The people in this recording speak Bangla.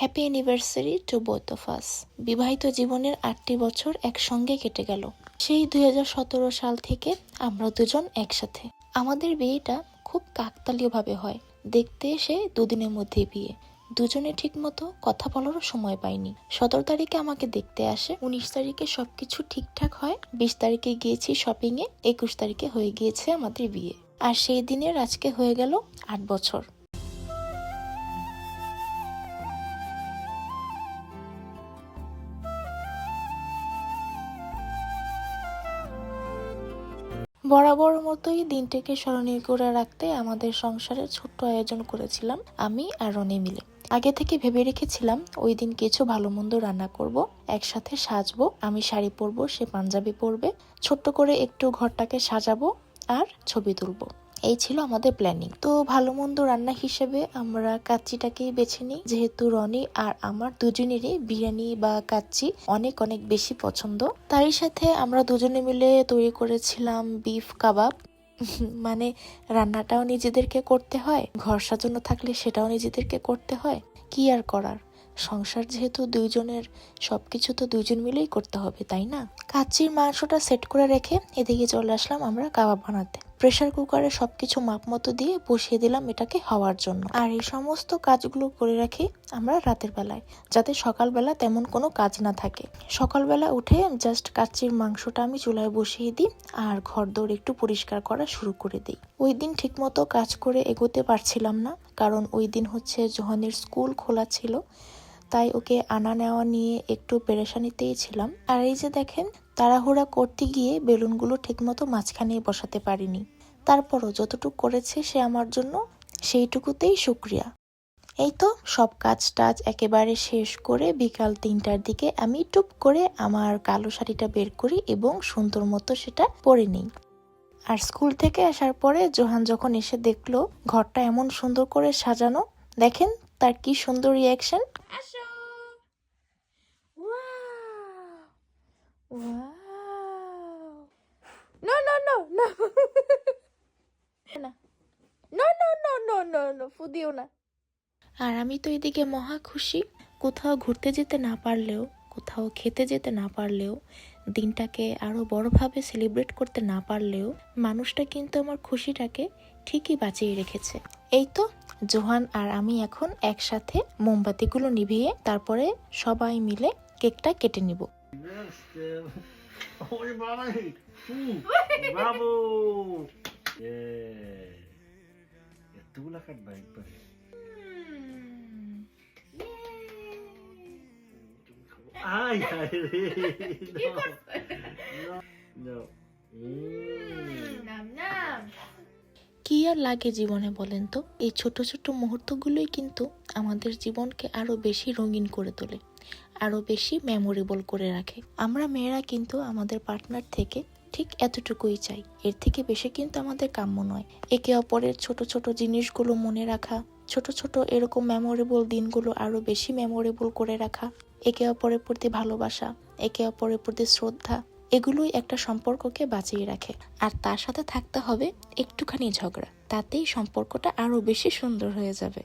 Happy anniversary to both of us বিবাহিত জীবনের আটটি বছর একসঙ্গে কেটে গেল। সেই দুই হাজার সতেরো সাল থেকে আমরা দুজন একসাথে। আমাদের বিয়েটা খুব কাকতালীয়ভাবে হয়। দেখতে এসে দুদিনের মধ্যে বিয়ে। দুজনে ঠিকমতো কথা বলারও সময় পাইনি। সতেরো তারিখে আমাকে দেখতে আসে। উনিশ তারিখে সবকিছু ঠিকঠাক হয়। বিশ তারিখে গিয়েছি শপিংয়ে একুশ তারিখে হয়ে গিয়েছে আমাদের বিয়ে। আর সেই দিনের আজকে হয়ে গেল আট বছর। বরাবর মতোই দিনটাকে স্মরণীয় করে রাখতে আমাদের সংসারের ছোট্ট আয়োজন করেছিলাম আমি আর রনি মিলে। আগে থেকে ভেবে রেখেছিলাম ওই দিন কিছু ভালো মন্দ রান্না করব, একসাথে সাজবো, আমি শাড়ি পরবো, সে পাঞ্জাবি পরবে, ছোট্ট করে একটু ঘরটাকে সাজাবো আর ছবি তুলবো। এই ছিল আমাদের প্ল্যানিং তো ভালো মন্দ রান্না হিসেবে আমরা কাচ্চিটাকেই বেছে নিই। যেহেতু রনি আর আমার দুজনেরই বিরিয়ানি বা কাচ্চি অনেক অনেক বেশি পছন্দ। তারই সাথে আমরা দুজনে মিলে তৈরি করেছিলাম বিফ কাবাব মানে রান্নাটাও নিজেদেরকে করতে হয়, ঘর সাজানো থাকলে সেটাও নিজেদেরকে করতে হয়। কি আর করার? সংসার যেহেতু দুইজনের, সবকিছু তো দুইজন মিলেই করতে হবে, তাই না? কাচ্চির মাংসটা সেট করে রেখে এদিকে চলে আসলাম আমরা কাবাব বানাতে। প্রেসার কুকারে সবকিছু মাপ মতো দিয়ে বসিয়ে দিলাম এটাকে হওয়ার জন্য। আর এই সমস্ত কাজগুলো করে রাখি আমরা রাতের বেলায়, যাতে সকালবেলা তেমন কোনো কাজ না থাকে। সকালবেলা উঠে জাস্ট কাচ্চির মাংসটা আমি চুলায় বসিয়ে দিই আর ঘর দৌড় একটু পরিষ্কার করা শুরু করে দিই। ওই দিন ঠিকমতো কাজ করে এগোতে পারছিলাম না, কারণ ওই দিন হচ্ছে জোহানের স্কুল খোলা ছিল, তাই ওকে আনা নেওয়া নিয়ে একটু পেরেশানিতেই ছিলাম। আর এই যে দেখেন তাড়াহুড়া করতে গিয়ে বেলুনগুলো ঠিকমতো মাঝখানে বসাতে পারিনি। তারপরও যতটুকু করেছে সে আমার জন্য সেইটুকুতেই শুক্রিয়া। এই তো সব কাজ টাজ একেবারে শেষ করে বিকাল তিনটার দিকে আমি টুপ করে আমার কালো শাড়িটা বের করি এবং সুন্দর মতো সেটা পরে নিই। আর স্কুল থেকে আসার পরে জোহান যখন এসে দেখল ঘরটা এমন সুন্দর করে সাজানো, দেখেন তার কি সুন্দর রিয়াকশন আসো। No, no, no, no. না no, no, no, no, no. ফুদিও না আর আমি তো এদিকে মহা খুশি কোথাও ঘুরতে যেতে না পারলেও কোথাও খেতে যেতে না পারলেও দিনটাকে আরও বড়ভাবে সেলিব্রেট করতে না পারলেও মানুষটা কিন্তু আমার খুশিটাকে ঠিকই বাঁচিয়ে রেখেছে এই তো জোহান আর আমি এখন একসাথে মোমবাতিগুলো নিভিয়ে তারপরে সবাই মিলে কেকটা কেটে নিব Beste. Oj, mamma. Uh, bravo. Yeah. Estuvo la carta pues. Ay, ay, no. No. Mm. কি আর লাগে জীবনে বলেন তো এই ছোট ছোট মুহূর্তগুলোই কিন্তু আমাদের জীবনকে আরও বেশি রঙিন করে তোলে আরও বেশি মেমোরেবল করে রাখে। আমরা মেয়েরা কিন্তু আমাদের পার্টনার থেকে ঠিক এতটুকুই চাই। এর থেকে বেশি কিন্তু আমাদের কাম্য নয়। একে অপরের ছোট ছোট জিনিসগুলো মনে রাখা, ছোট ছোট এরকম মেমোরেবল দিনগুলো আরও বেশি মেমোরেবল করে রাখা, একে অপরের প্রতি ভালোবাসা, একে অপরের প্রতি শ্রদ্ধা, এগুলোই একটা সম্পর্ককে বাঁচিয়ে রাখে। আর তার সাথে থাকতে হবে একটুখানি ঝগড়া। তাতেই সম্পর্কটা আরও বেশি সুন্দর হয়ে যাবে।